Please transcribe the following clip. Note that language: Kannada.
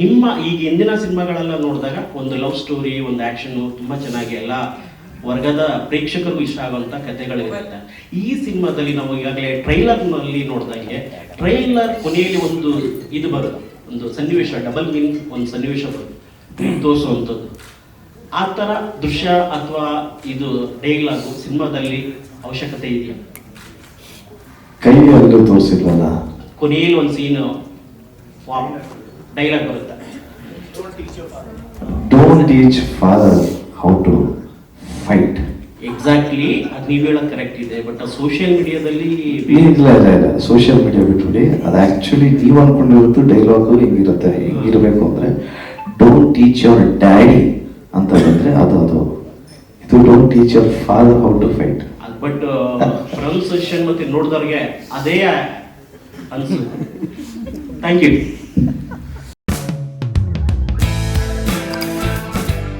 ನಿಮ್ಮ ಈಗ ಹಿಂದಿನ ಸಿನಿಮಾಗಳೆಲ್ಲ ನೋಡಿದಾಗ ಒಂದು ಲವ್ ಸ್ಟೋರಿ ಒಂದು ಆಕ್ಷನ್ ತುಂಬಾ ಚೆನ್ನಾಗಿ ಎಲ್ಲ ವರ್ಗದ ಪ್ರೇಕ್ಷಕರಿಗೂ ಇಷ್ಟ ಆಗುವಂತ ಕಥೆಗಳಿರುತ್ತೆ. ಈ ಸಿನಿಮಾದಲ್ಲಿ ನಾವು ಈಗಾಗಲೇ ಟ್ರೈಲರ್ನಲ್ಲಿ ನೋಡಿದಂಗೆ ಟ್ರೈಲರ್ ಕೊನೆಯಲ್ಲಿ ಒಂದು ಇದು ಬರುತ್ತೆ. ಒಂದು ಸನ್ನಿವೇಶ ಡಬಲ್ ಮೀನಿಂಗ್ ಒಂದು ಸನ್ನಿವೇಶ ಬರುತ್ತೆ. ತೋರಿಸುವಂಥದ್ದು. ಆ ಥರ ದೃಶ್ಯ ಅಥವಾ ಇದು ಡೈಲಾಗು ಸಿನಿಮಾದಲ್ಲಿ ಅವಶ್ಯಕತೆ ಇದೆಯಾ? ಕೈ ಒಂದು ತೋರಿಸಿದ್ವಲ್ಲ? ಕೊನೆಯಲ್ಲಿ ಒಂದು ಸೀನ್. ಡೈಲಾಗ್ ಬರುತ್ತೆ. Don't teach father how to fight exactly ಅದು ನೀವು ಹೇಳೋದು ಕರೆಕ್ಟ್ ಇದೆ ಬಟ್ ಸೋಷಿಯಲ್ ಮೀಡಿಯಾದಲ್ಲಿ ಇಲ್ಲ ಇಲ್ಲ ಇಲ್ಲ ಸೋಷಿಯಲ್ ಮೀಡಿಯಾ ಬಿಟ್ಬಿಡಿ. ಅದು ಆಕ್ಚುಲಿ ನೀವು ಅನ್ಕೊಂಡಿರೋದು ಡೈಲಾಗು ಹೆಂಗಿರುತ್ತೆ ಹೆಂಗಿರಬೇಕು ಅಂದರೆ ಡೋಂಟ್ ಟೀಚ್ ಯುವರ್ ಡ್ಯಾಡಿ ಅಂತ ಬಂದ್ರೆ ಅದು ಅದು. ಇದು don't teach your father how to fight but pronunciation ಮತ್ತೆ ನೋಡಿದವ್ರಿಗೆ ಅದೇ ಅನ್ಸುತ್ತೆ. Thank you